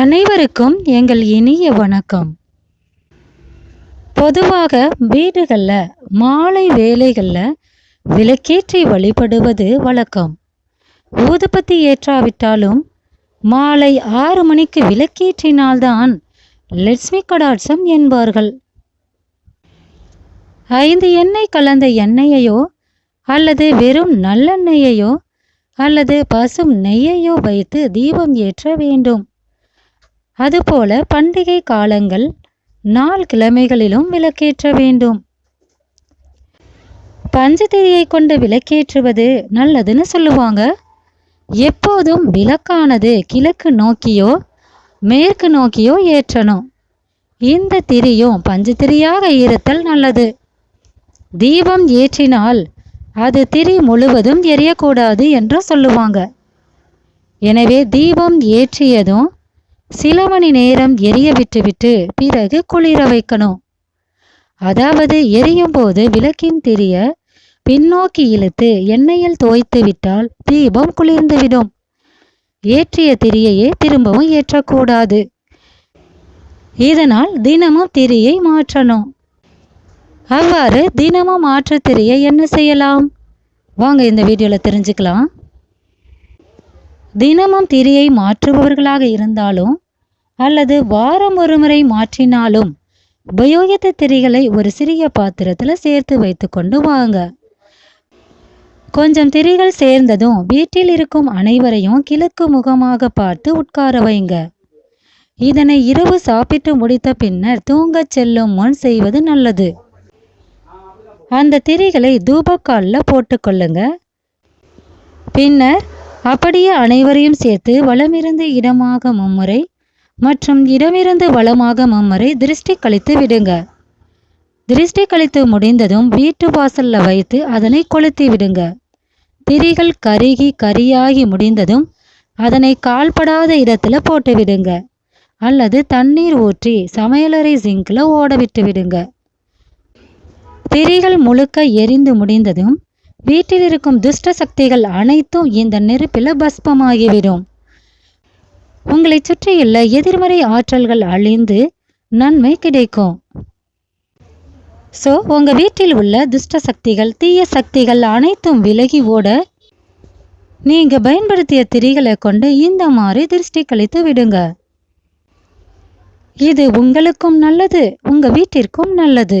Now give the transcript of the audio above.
அனைவருக்கும் எங்கள் இனிய வணக்கம். பொதுவாக வீடுகளில் மாலை வேலைகளில் விளக்கேற்றி வழிபடுவது வழக்கம். ஊதுபத்தி ஏற்றாவிட்டாலும் மாலை ஆறு மணிக்கு விளக்கேற்றினால்தான் லட்சுமி கடாட்சம் என்பார்கள். ஐந்து எண்ணெய் கலந்த எண்ணெயையோ அல்லது வெறும் நல்லெண்ணெயையோ அல்லது பசும் நெய்யையோ வைத்து தீபம் ஏற்ற வேண்டும். அதுபோல பண்டிகை காலங்கள் நாள் கிழமைகளிலும் விளக்கேற்ற வேண்டும். பஞ்சதிரியை கொண்டு விளக்கேற்றுவது நல்லதுன்னு சொல்லுவாங்க. எப்போதும் விளக்கானது கிழக்கு நோக்கியோ மேற்கு நோக்கியோ ஏற்றணும். இந்த திரியும் பஞ்சத்திரியாக இருத்தல் நல்லது. தீபம் ஏற்றினால் அது திரி முழுவதும் எரியக்கூடாது என்று சொல்லுவாங்க. எனவே தீபம் ஏற்றியதும் சில மணி நேரம் எரிய விட்டுவிட்டு பிறகு குளிர வைக்கணும். அதாவது எரியும் போது விளக்கின் திரிய பின்னோக்கி இழுத்து எண்ணெயில் தோய்த்து விட்டால் தீபம் குளிர்ந்துவிடும் ஏற்றிய திரியையே திரும்பவும் ஏற்றக்கூடாது. இதனால் தினமும் திரியை மாற்றணும். அவ்வாறு தினமும் மாற்று திரியை என்ன செய்யலாம்? வாங்க இந்த வீடியோவில் தெரிஞ்சுக்கலாம். தினமும் திரியை மாற்றுபவர்களாக இருந்தாலும் அல்லது வாரம் ஒரு முறை மாற்றினாலும் உபயோகித்த திரிகளை ஒரு சிறிய பாத்திரத்தில் சேர்த்து வைத்து கொண்டு வாங்க. கொஞ்சம் திரிகள் சேர்ந்ததும் வீட்டில் இருக்கும் அனைவரையும் கிழக்கு முகமாக பார்த்து உட்கார வைங்க. இதனை இரவு சாப்பிட்டு முடித்த பின்னர் தூங்கச் செல்லும் முன் செய்வது நல்லது. அந்த திரிகளை தூபக்காலில் போட்டுக்கொள்ளுங்க. பின்னர் அப்படியே அனைவரையும் சேர்த்து வளமிருந்து இடமாக மும்முறை மற்றும் இடமிருந்து வளமாக மும்முறை திருஷ்டி கழித்து விடுங்க. திருஷ்டி கழித்து முடிந்ததும் வீட்டு வாசல்ல வைத்து அதனை கொளுத்தி விடுங்க. திரிகள் கருகி கரியாகி முடிந்ததும் அதனை கால்படாத இடத்துல போட்டு விடுங்க. அல்லது தண்ணீர் ஊற்றி சமையலறை சிங்கில் ஓட விட்டு விடுங்க. திரிகள் முழுக்க எரிந்து முடிந்ததும் வீட்டில் இருக்கும் துஷ்ட சக்திகள் அனைத்தும் இந்த நெருப்பில் பஸ்பமாகிவிடும். உங்களை சுற்றியுள்ள எதிர்மறை ஆற்றல்கள் அழிந்து நன்மை கிடைக்கும். ஸோ உங்கள் வீட்டில் உள்ள துஷ்ட சக்திகள் தீய சக்திகள் அனைத்தும் விலகி ஓட நீங்கள் பயன்படுத்திய திரிகளை கொண்டு இந்த மாதிரி திருஷ்டி கழித்து விடுங்க. இது உங்களுக்கும் நல்லது உங்கள் வீட்டிற்கும் நல்லது.